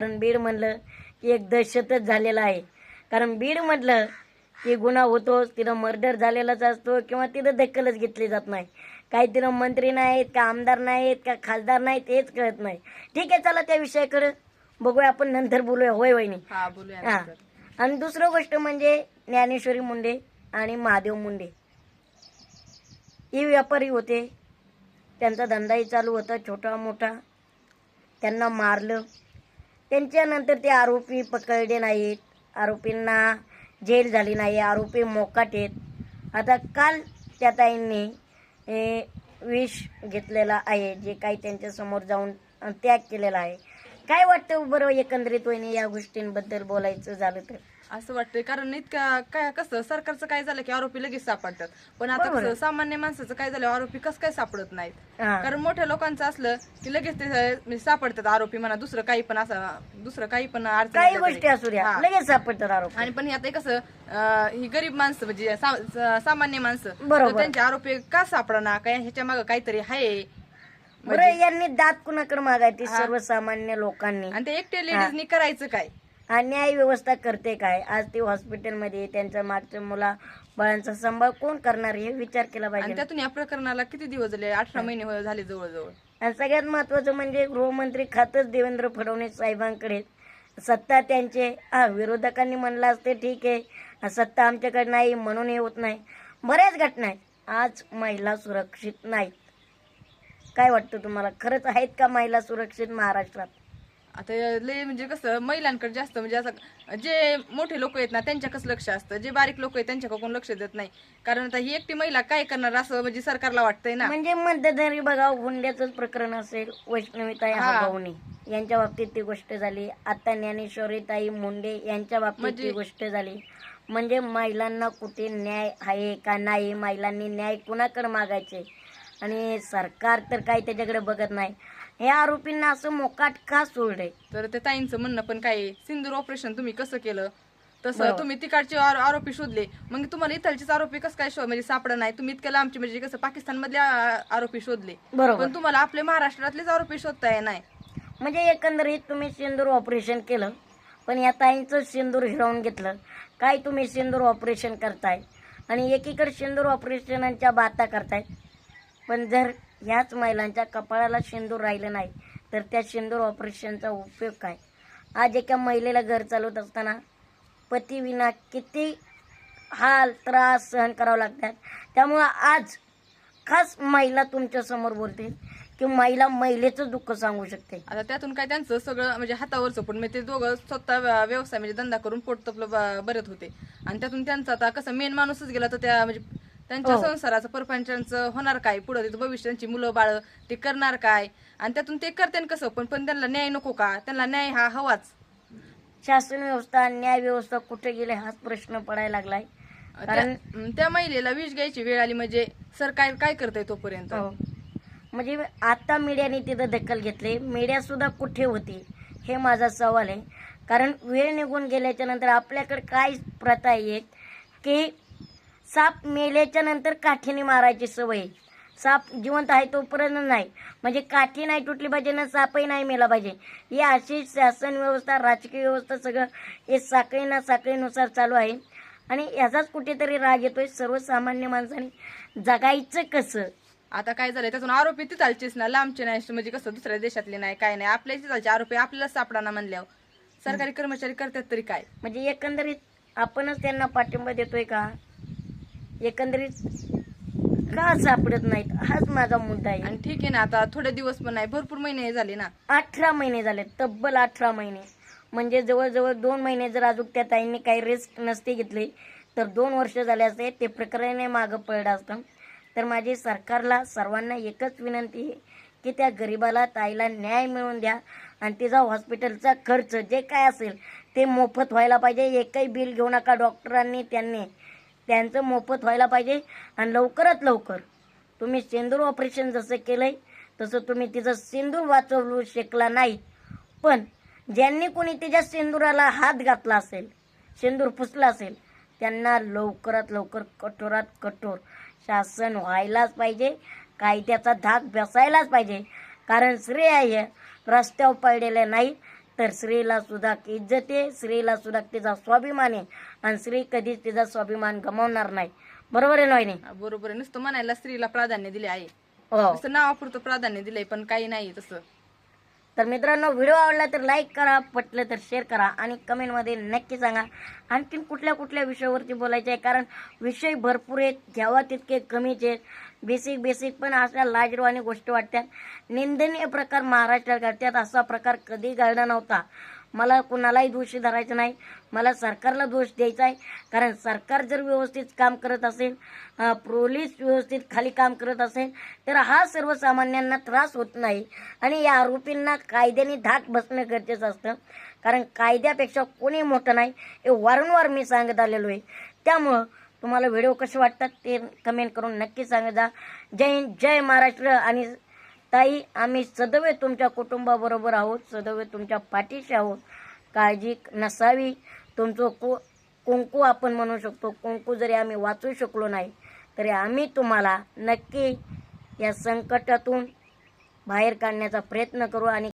कारण बीड म्हणलं की एक दहशतच झालेला आहे. कारण बीड म्हटलं की गुन्हा होतोच तिथं मर्डर झालेलाच असतो किंवा तिथं दखलच घेतली जात नाही. काही तिथं मंत्री नाहीत का आमदार नाहीत का खासदार नाहीत हेच कळत नाही. ठीक आहे चला त्या विषयाकडे बघूया आपण नंतर बोलूया. होय वहिनी? हा. आणि दुसरं गोष्ट म्हणजे ज्ञानेश्वरी मुंडे आणि महादेव मुंडे. हे व्यापारी होते. त्यांचा धंदाही चालू होता छोटा मोठा त्यांना मारलं. त्यांच्यानंतर ते आरोपी पकडले नाहीत. आरोपींना जेल झाली नाही. आरोपी मोकाट आहेत. आता काल त्या ताईंनी विष घेतलेला आहे जे काही त्यांच्यासमोर जाऊन त्याग केलेला आहे. काय वाटतं बरं एकंदरीत वहिनी या गोष्टींबद्दल बोलायचं झालं तर असं वाटतंय कारण इतका काय कसं सरकारचं काय झालं की आरोपी लगेच सापडतात पण आता बरोबर. कसं सामान्य माणसाचं काय झालं आरोपी कसं काय सापडत नाहीत हा. कारण मोठ्या लोकांचं असलं की लगेच ते म्हणजे सापडतात आरोपी म्हणा दुसरं काही पण असं दुसरं काही पण अडचण काही गोष्टी. असू द्या हा. लगेच सापडतात आरोप आणि पण हे आता कसं अं, ही गरीब माणसं म्हणजे सा- सा- सामान्य माणसं बरोबर. त्यांचे आरोपी का सापडना काय ह्याच्या मागे काहीतरी आहे बरं यांनी दात कुणाकडे मागायची? सर्वसामान्य लोकांनी. आणि ते एकटे लेडीजनी करायचं काय? हा न्याय व्यवस्था करते काय? आज ती हॉस्पिटलमध्ये त्यांच्या मागच्या मुला बाळांचा सांभाळ कोण करणार हे विचार केला आणि पाहिजे. त्यातून या प्रकरणाला किती दिवस झाले? अठरा महिने हो- झाले जवळजवळ. आणि सगळ्यात महत्वाचं म्हणजे गृहमंत्री खातच देवेंद्र फडणवीस साहेबांकडे सत्ता त्यांचे हा विरोधकांनी म्हणलं असते ठीक आहे. सत्ता आमच्याकडे नाही म्हणून हे होत नाही. बऱ्याच घटना आहेत. आज महिला सुरक्षित नाहीत. काय वाटतं तुम्हाला? खरंच आहेत का महिला सुरक्षित महाराष्ट्रात? आता लय म्हणजे कसं महिलांकडे जास्त म्हणजे असं जे मोठे लोक आहेत ना त्यांच्या कसं लक्ष असतं? जे बारीक लोक आहेत त्यांच्याकडे कोण लक्ष देत नाही? कारण आता ही एकटी महिला काय करणार असं म्हणजे सरकारला वाटतंय ना? म्हणजे मध्यंतरी बघा हुंड्याचंच प्रकरण असेल वैष्णवीताई हा. हगवणे यांच्या बाबतीत ती गोष्ट झाली. आता ज्ञानेश्वरीताई मुंडे यांच्या बाबतीत ती म्हणजे- गोष्ट झाली. म्हणजे महिलांना कुठे न्याय आहे का नाही? महिलांनी न्याय कुणाकडे मागायचे? आणि सरकार तर काही त्याच्याकडे बघत नाही. हे आरोपींना असं मोकाट का सोडलंय तर त्या ताईंचं म्हणणं पण काय आहे, सिंदूर ऑपरेशन तुम्ही कसं केलं? तसं बरोबर. तुम्ही तिकडचे आरो- आरोपी शोधले. मग तुम्हाला इथलचेच आरोपी कसं काय शोध म्हणजे सापडा नाही? तुम्ही इतक्या लांबचे म्हणजे कसं पाकिस्तान मधले आरोपी शोधले. बरोबर. पण तुम्हाला आपल्या महाराष्ट्रातलेच आरोपी शोधता नाही. म्हणजे एकंदरीत तुम्ही सिंदूर ऑपरेशन केलं पण या ताईंचं सिंदूर हिरावून घेतलं. काय तुम्ही सिंदूर ऑपरेशन करताय? आणि एकीकडे सिंदूर ऑपरेशनांच्या बाता करताय पण जर ह्याच महिलांच्या कपाळाला शेंदूर राहिलं नाही तर त्या शेंदूर ऑपरेशनचा उपयोग काय? आज एका महिलेला घर चालवत असताना पतीविना किती हाल त्रास सहन करावं लागतात. त्यामुळं आज खास महिला तुमच्यासमोर बोलते की महिला महिलेचं दुःख सांगू शकते. आता त्यातून काय त्यांचं सगळं म्हणजे हातावरचं पण म्हणजे ते दोघं स्वतः व्यवसाय म्हणजे धंदा करून पोट तपलं ब- बरत होते. आणि त्यातून त्यांचं आता कसं मेन माणूसच गेला तर त्या म्हणजे त्यांच्या हो. संसाराचं परपंचांचं होणार काय? पुढे तिथं भविष्य त्यांची मुलं बाळ ते करणार काय? आणि त्यातून ते करते कसं? पण पण त्यांना न्याय नको का? त्यांना न्याय हा हवाच. शासन व्यवस्था न्याय व्यवस्था कुठे गेले हाच प्रश्न पडायला लागलाय. कारण त्या- त्या महिलेला विष घ्यायची वेळ आली म्हणजे सरकार काय करतंय तोपर्यंत? हो. म्हणजे आता मीडियाने तिथं दखल घेतली. मीडिया सुद्धा कुठे होती? हे माझा सवाल आहे. कारण वेळ निघून गेल्याच्यानंतर आपल्याकडे काय प्रथा आहे की साप मेल्याच्या नंतर काठीने मारायची सवय. साप जिवंत आहे तोपर्यंत नाही. म्हणजे काठी नाही तुटली पाहिजे ना सापही नाही मेला पाहिजे. ही अशी शासन व्यवस्था राजकीय व्यवस्था सगळं हे साखळी ना साखळीनुसार चालू आहे. आणि याचाच कुठेतरी राग येतोय सर्वसामान्य माणसाने. जगायचं कसं? आता काय झालंय त्यातून आरोपी तिथालचेच ना लांबचे नाही म्हणजे कसं दुसऱ्या देशातले नाही काय नाही. आपल्या तिथालचे आरोपी आपल्याला सापडाना म्हणल्यावर. सरकारी कर्मचारी करतात तरी काय? म्हणजे एकंदरीत आपणच त्यांना पाठिंबा देतोय का? एकंदरीत का सापडत नाहीत? हाच माझा मुद्दा आहे. आणि ठीक आहे ना आता थोडे दिवस पण नाही भरपूर महिने झाले ना. अठरा महिने झाले तब्बल अठरा महिने. म्हणजे जवळजवळ दोन महिने जर अजून त्या ताईंनी काही रिस्क नसते घेतली तर दोन वर्ष झाले असते ते प्रकरणे मागं पडलं असतं. तर माझी सरकारला सर्वांना एकच विनंती आहे की त्या गरिबाला ताईला न्याय मिळवून द्या. आणि तिचा हॉस्पिटलचा खर्च जे काय असेल ते मोफत व्हायला पाहिजे. एकही बिल घेऊ नका डॉक्टरांनी त्यांनी. त्यांचं मोफत व्हायला पाहिजे आणि लवकरात लवकर तुम्ही सेंदूर ऑपरेशन जसं केलं आहे तसं तुम्ही तिचं सिंदूर वाचवू शकला नाही. पण ज्यांनी कोणी तिच्या सिंदुराला हात घातला असेल सिंदूर पुसला असेल त्यांना लवकरात लवकर कठोरात कठोर शासन व्हायलाच पाहिजे कायद्याचा धाक बसायलाच पाहिजे. कारण स्त्रिया हे रस्त्यावर पडलेले नाही तर स्त्रीला सुद्धा इज्जत आहे. स्त्रीला सुद्धा तिचा स्वाभिमान आहे. आणि स्त्री कधीच तिचा स्वाभिमान गमावणार नाही. बरोबर आहे नाही बरोबर आहे. नुसतं म्हणायला स्त्रीला प्राधान्य दिले आहे. हो. नुसतं नावापुरतं प्राधान्य दिलंय पण काही नाही तसं. तर मित्रांनो व्हिडिओ आवडला तर लाईक करा पटलं तर शेअर करा आणि कमेंटमध्ये नक्की सांगा. आणखीन कुठल्या कुठल्या विषयावरती बोलायचं आहे? कारण विषय भरपूर आहेत घ्यावा तितके कमीच आहेत. बेसिक बेसिक पण अशा लाजरवाणी गोष्टी वाटतात. निंदनीय प्रकार महाराष्ट्रात घडतात. असा प्रकार कधी घडला नव्हता. मला कुणालाही दोषी धरायचं नाही. मला सरकारला दोष द्यायचा आहे. कारण सरकार जर व्यवस्थित काम करत असेल पोलीस व्यवस्थित खाली काम करत असेल तर हा सर्वसामान्यांना त्रास होत नाही. आणि या आरोपींना कायद्याने धाक बसणं गरजेचं असतं. कारण कायद्यापेक्षा कोणी मोठं नाही हे वारंवार मी सांगत आलेलो आहे. त्यामुळं तुम्हाला व्हिडिओ कसे वाटतात ते कमेंट करून नक्की सांगा जा. जय हिंद जय महाराष्ट्र आणि ताई आम्ही सदैव तुमच्या कुटुंबाबरोबर आहोत सदैव तुमच्या पाठीशी आहोत. काळजी नसावी. तुमचं को कुंकू आपण म्हणू शकतो. कुंकू जरी आम्ही वाचू शकलो नाही तरी आम्ही तुम्हाला नक्की या संकटातून बाहेर काढण्याचा प्रयत्न करू आणि